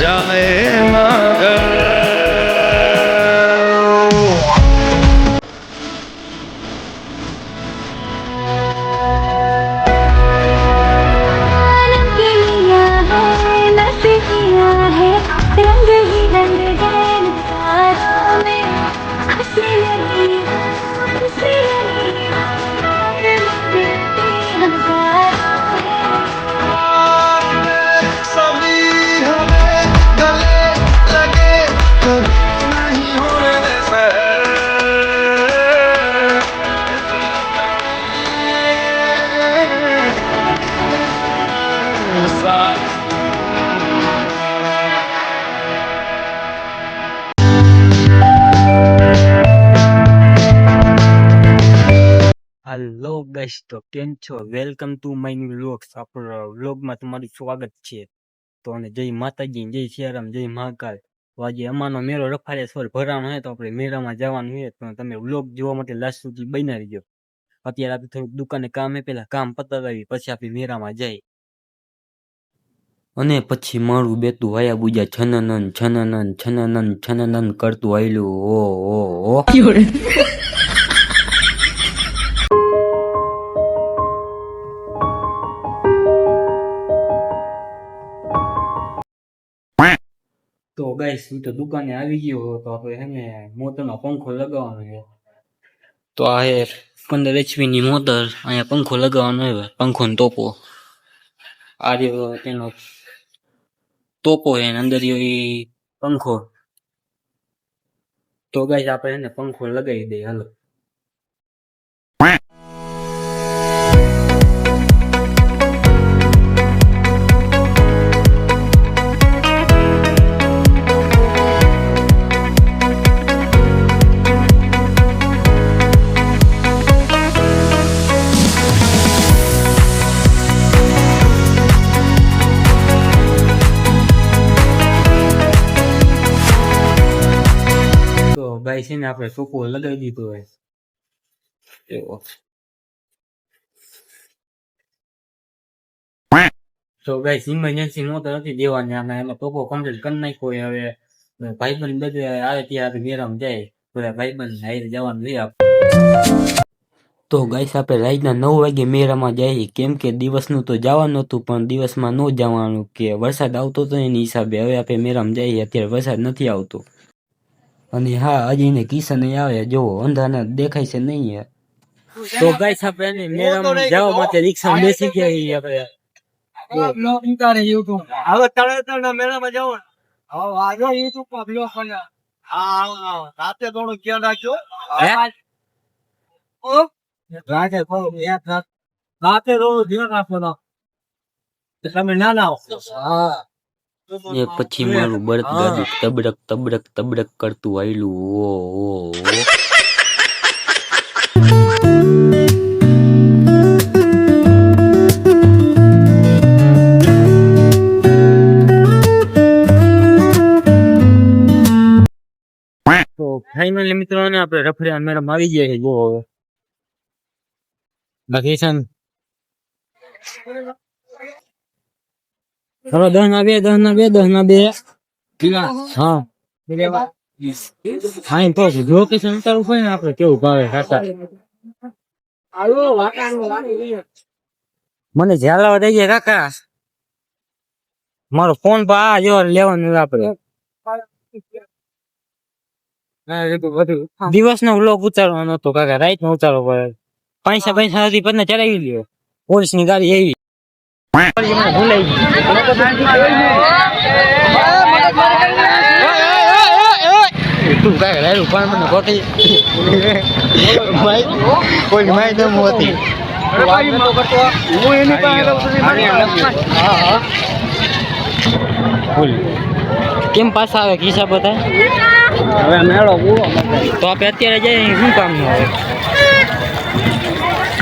যায় না ગાઈસ તો કેમ છો? Welcome to my new vlogs આપણા વ્લોગમાં તમારું સ્વાગત છે. તો અને જય માતાજી જય સિયારામ, જય મહાકાલ. તો આજે અમાનો મેળો રફાળેશ્વર ભરાવાનો હોય તો આપણે મેળામાં જવાનું હોય તો તમે વ્લોગ જોવા માટે લાસ્ટ સુધી બની રહીજો. અત્યારે આપણે થોડુંક દુકાને કામ હે પેલા કામ પતાવી, પછી આપણે મેળામાં જાય અને પછી મારું બેતું વાયા બુજા છનનન છનનન છનનન છનનન કરતું આવેલું ઓ ઓ ઓ તો ગાઈસ હું તો દુકાને આવી ગયો તો આપણે હે મોટરનો પંખો લગાવવાનો છે. તો આ હે પંદર એચપી ની મોટર, અહીંયા પંખો લગાવવાનો હોય પંખો ને તોપો આ રહ્યો તેનો તોપો છે અંદર એ પંખો. તો ગાઈસ, આપણે એને પંખો લગાવી દઈએ, હાલો. ગાઈસ છે ને આપણે ટોપો લગાવી દીધો હોય એવો તો ગાઈસ ઇમરજન્સી મોટર નથી દેવાની આને એમાં ટોપો કમ્પ્લીટ કરી નાખ્યો હવે ભાઈબંધ બધે આવે ત્યારે મેરામ જાય બધા ભાઈબંધ હારે જવાનું રહે આપણે તો ગાઈસ આપણે રાતના નવ વાગે મેળામાં જઈએ કેમ કે દિવસનું તો જવાનું હતું પણ દિવસમાં ન જવાનું કે વરસાદ આવતો હતો એની હિસાબે હવે આપણે મેળામાં જઈએ અત્યારે વરસાદ નથી આવતો અને હા હજી ને કિશન આવે જો અંધાને દેખાય છે નહીં તો તો છાપે નહીં મેળામાં જવા માટે રિક્ષા બેસી ગયા હવે તળેતર ના મેળામાં જાવ હવે આજે યુટ્યુબ પર બ્લોગ બન્યા હા રાતે થોડું ધ્યાન રાખજો. રાતે થોડું રાતે થોડું ધ્યાન રાખજો તમે ના ના હા. એ પછી મારું બળદ ગાડું તબડક તબડક તબડક કરતું આયલું. ઓ ઓ તો ફાઇનલી મિત્રોને આપણે રફડિયા મેડમ આવી ગયા છે જો હવે. બાકી છે ને હવે દસ ના બે દસ ના બે દસ ના બે. હા. હા એમ તો લોકેશન ઉતારવું હોય ને આપણે કેવું ભાવે ખાતા. મને ઝાલાવા દઈ જાય કાકા. મારો ફોન પર આ જો લેવાનું આપણે દિવસ નો વ્લોગ ઉતારવાનો હતો કાકા. રાઈટ નો ઉતારવો પડે. પૈસા પૈસા હતી પછી ચડાવી લ્યો. પોલીસની ગાડી એવી કાંઈ ન હતી કેમ પાછા આવે ખિસ્સા બધા? હવે મેળો પૂરો તો આપણે અત્યારે જઈએ શું કામનું આવે?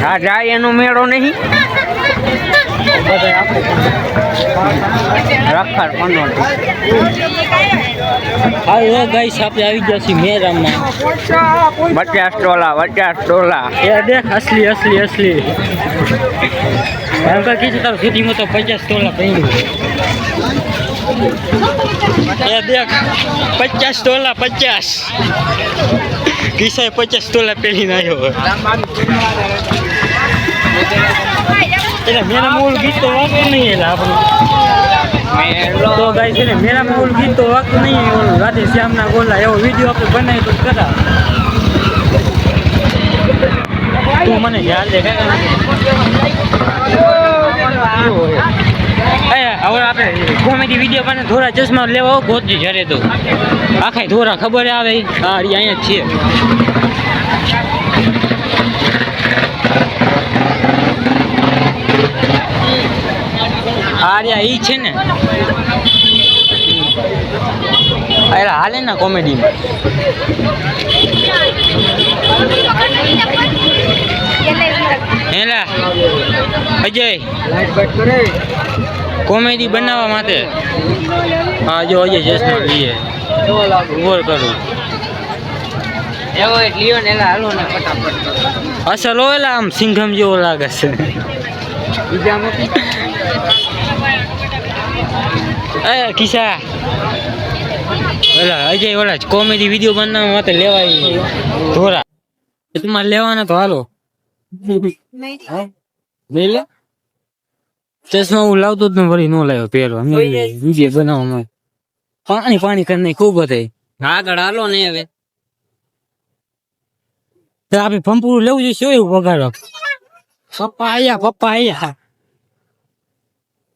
હા જાય એનો મેળો નહીં. રખાડ પંદર હાલો ગાઈસ આપણે આવી ગયા છીએ મેરામાં પચાસ ડોલા પચાસ ડોલા એ દેખ અસલી અસલી અસલી. એમ તો કીધું તારું સિટીમાં તો પચાસ તોલા પડ્યું એ દેખ પચાસ તોલા પચાસ. કિસાએ પચાસ ટોલા પહેરીને આવ્યો એટલે મેં મૂળ ગીત તો વાગતું નહીં એટલે આપણે. તો ગાય છે ને મેરા મૂળ ગીત તો વાગતું નહીં, ઓલું રાધે શ્યામના ગોલા એવો વીડિયો આપણે બનાવી તો કરા તું મને યાદ દે કોમેડી વીડિયો બને થોડા ચશ્મા લેવા ગોતજી જ્યારે તો. આખા ધોરા ખબર આવે ઈ અહીંયા જ છે એ છે ને. અરે હાલે ના કોમેડીમાં. હેલા અજય. કોમેડી બનાવવા માટે. હા જો અજય ચશ્મા લઈએ ઊભો કરું. એવો એક લિયો ને એલા હાલો ને ફટાફટ. અસલ ઓલા આમ સિંઘમ જેવો લાગે છે. બીજા મૂકી એ કિસા ઓલા અજય ઓલા કોમેડી વીડિયો બનાવવા માટે લેવાય. ધોરા. એ તમારે લેવાના તો હાલો. નહીં લે. ચશ્મા હું લાવતો જ ન વળી નો લાવ્યો પહેરો વીડિયો બનાવવામાં. પાણી પાણી કરીને ખૂબ હતી આગળ હાલો ને હવે. આપડે આપણે પંપુરું લેવું જોઈએ શું એવું પગાર પપ્પા આયા પપ્પા આયા એવો ખર્ચો કરાય માન હવે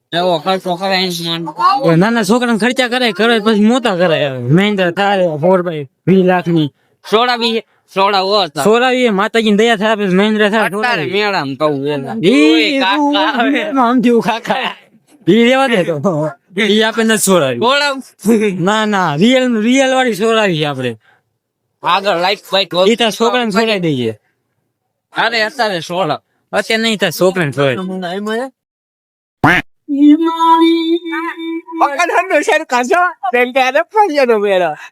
નાના છોકરા ખર્ચા કરાય કરે પછી મોટા કરાય મહેન્દ્ર થાય ફોર બાય વીસ લાખની સોડા બી સોડા સોરાવી માતાજી દયા થાય પછી મહેન્દ્ર કહું આમ કાકા. ઈ રેવા દે તો. ઈ આપણે નથી ના ના રિયલ રિયલ વાળી સોરાવી આપણે. આગળ લાઈફ ઈ તાર છોકરાને સોરાઈ દઈએ. અરે અત્યારે સોડા. અત્યારે નહીં થાય છોકરાને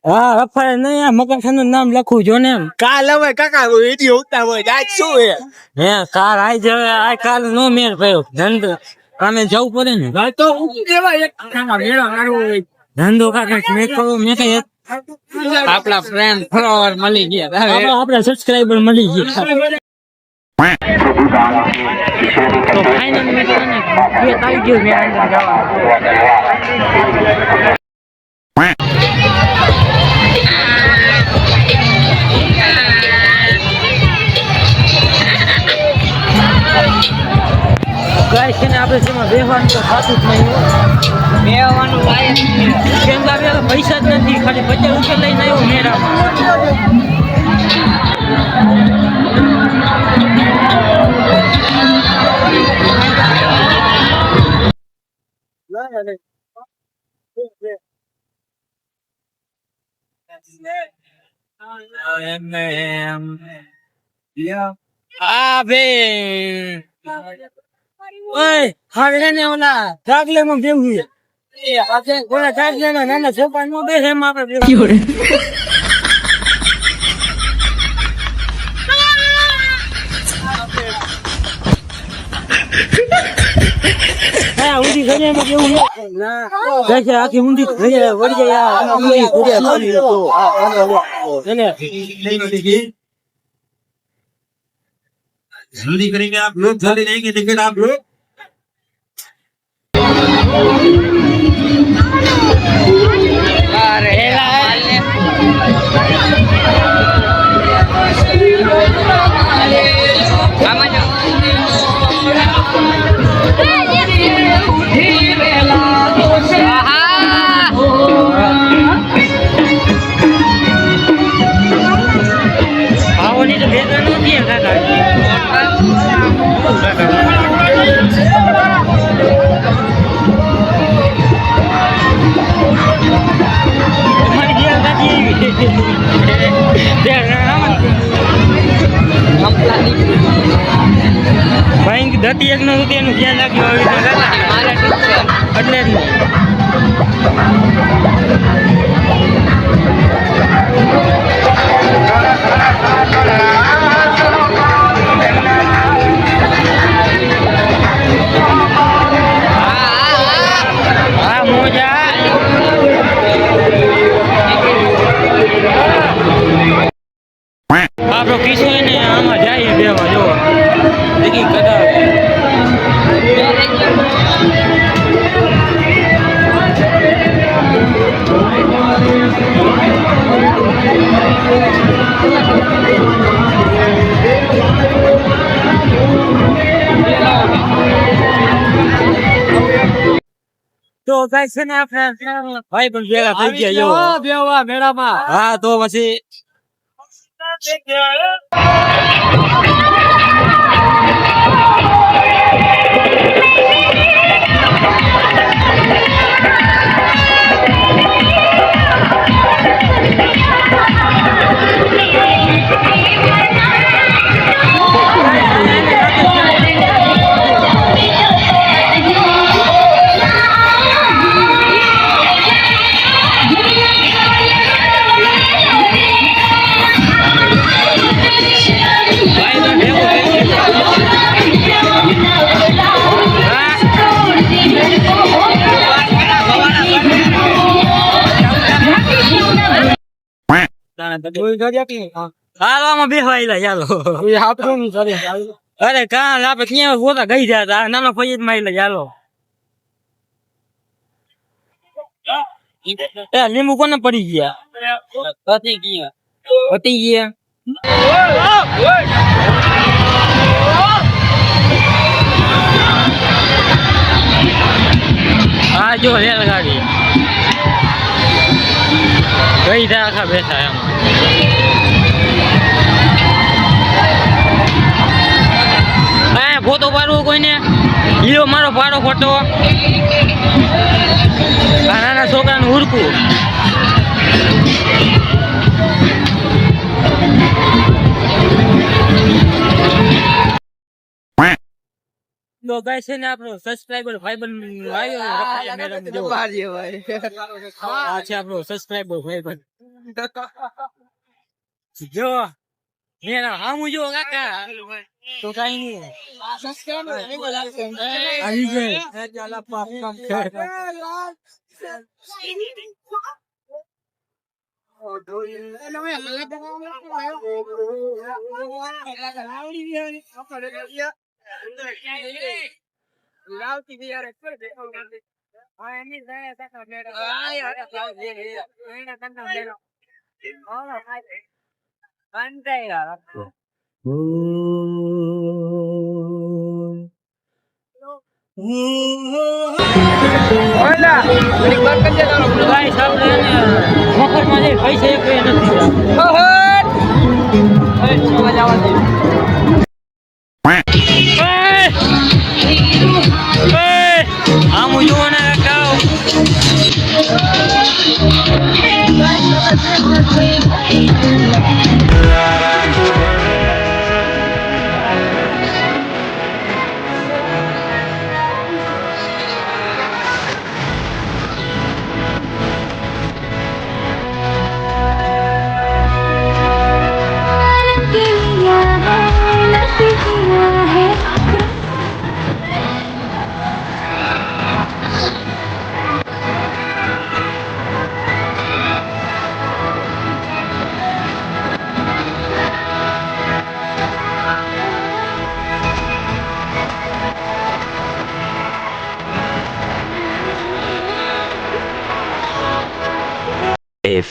હા રફાય નહીં આ નું નામ લખું જો ને એમ. કાલ હવે કાકા વીડિયો ઉતાર હોય આજ શું હે હે કાલ આઈ જવે આ કાલ નો મેર પડ્યો ધંધો કામે જવું પડે ને. કાલ તો કેવા એક કાકા મેળો મારવો હોય. ધંધો કાકા મેં કહું મેં કઈ આપણા ફ્રેન્ડ ફોલોવર મળી ગયા. આપણા સબસ્ક્રાઇબર મળી ગયા. તો ફાઇનલ મેં તને બે આવી ગયો મેં અંદર જવાનું ગાય છે ને આપણે જેમાં બેહવાનું તો થતું જ નહીં લાયક છે કેમ કે આપણે પૈસા જ નથી ખાલી પચાસ રૂપિયા લઈને આવ્યો મેળામાં આ બેન ઓય હારે ને ઓલા ઢાકલે માં બેહું છે એ આપણે ઓલા ઢાકલે ના નાના છોકરા નો બેસે એમ આપણે બેહું. હા ઊંધી ઘરે માં કેવું ના. દેખે આખી ઊંધી ઘરે વળી જાય ઊંધી જલ્દી કરીને આપ લોગ જલ્દી લેંગે ટિકિટ આપ લોગ અરે ભાઈ દતી સુધી એનું ધ્યાન રાખ્યું આવી રીતે છે. એટલે જ ને. તો કઈ છે ને આપણે ભાઈ પણ ભેગા થઈ ગયા જો. બેવા મેળામાં. હા તો પછી હાલો ચાલો અરે કાં આપડે ક્યાં ગોતા? ગઈ ગયા હતા નાનો ફૈયદમાં આયલા ચાલો એ લીંબુ કોને પડી ગયા? પતી ગયા. પતી ગયા. હા જો રેલગાડી. ગઈ જાય આખા બેઠા એમ. ફોટો પાડવો કોઈને? લ્યો મારો પાડો ફોટો આ નાના છોકરાનું હુડકું ગાય છે ને આપણો સબસ્ક્રાઇબર ફાઈબર આવ્યો. મેડમ જો આ છે આપણો સબસ્ક્રાઇબર ભાઈબંધ જો મેરા હામું જો કાકા તો કઈ નહીં આવી ગઈ ગાઈસ આપણે એને મફતમાં જે પૈસા એક એ નથી ઓય!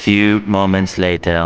Few moments later.